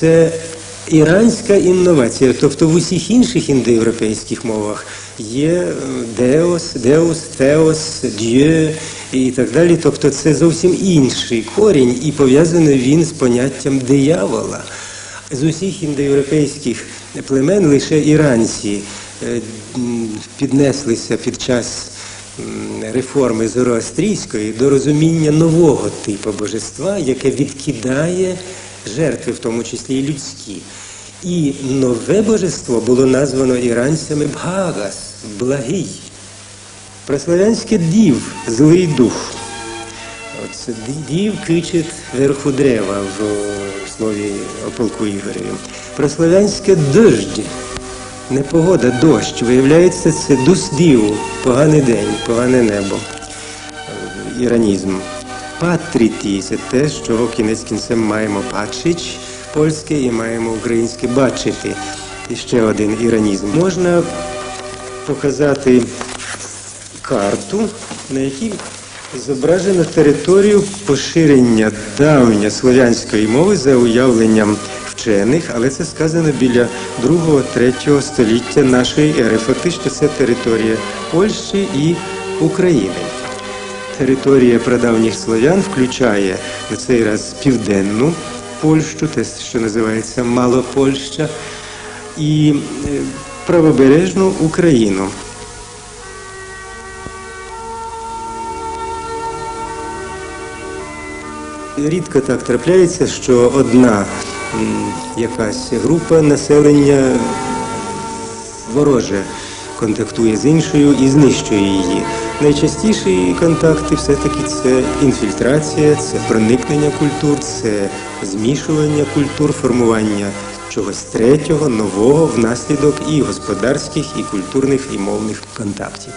Це іранська інновація. Тобто в усіх інших індоєвропейських мовах є деос, деус, теос, д'є і так далі. Тобто це зовсім інший корінь, і пов'язаний він з поняттям диявола. З усіх індоєвропейських племен лише іранці е, піднеслися під час реформи зороастрійської до розуміння нового типу божества, яке відкидає жертви, в тому числі і людські. І нове божество було названо іранцями Бхагас, благий. Прославянське дів, злий дух. От дів кичить верху дерева в слові о полку Ігореві. Прославянське дождь, непогода, дощ. Виявляється, це дус діву, поганий день, погане небо, іранізм. Патріті це те, що кінець кінцем маємо пачич польське і маємо українське бачити. І ще один іранізм. Можна показати карту, на якій зображено територію поширення давньослов'янської мови за уявленням вчених, але це сказано біля 2-3 століття нашої ери. Фактично це територія Польщі і України. Територія прадавніх слов'ян включає на цей раз південну Польщу, те, що називається Малопольща, і е, правобережну Україну. Рідко так трапляється, що одна якась група населення вороже контактує з іншою і знищує її. Найчастіші контакти все-таки це інфільтрація, це проникнення культур, це змішування культур, формування чогось третього, нового внаслідок і господарських, і культурних, і мовних контактів.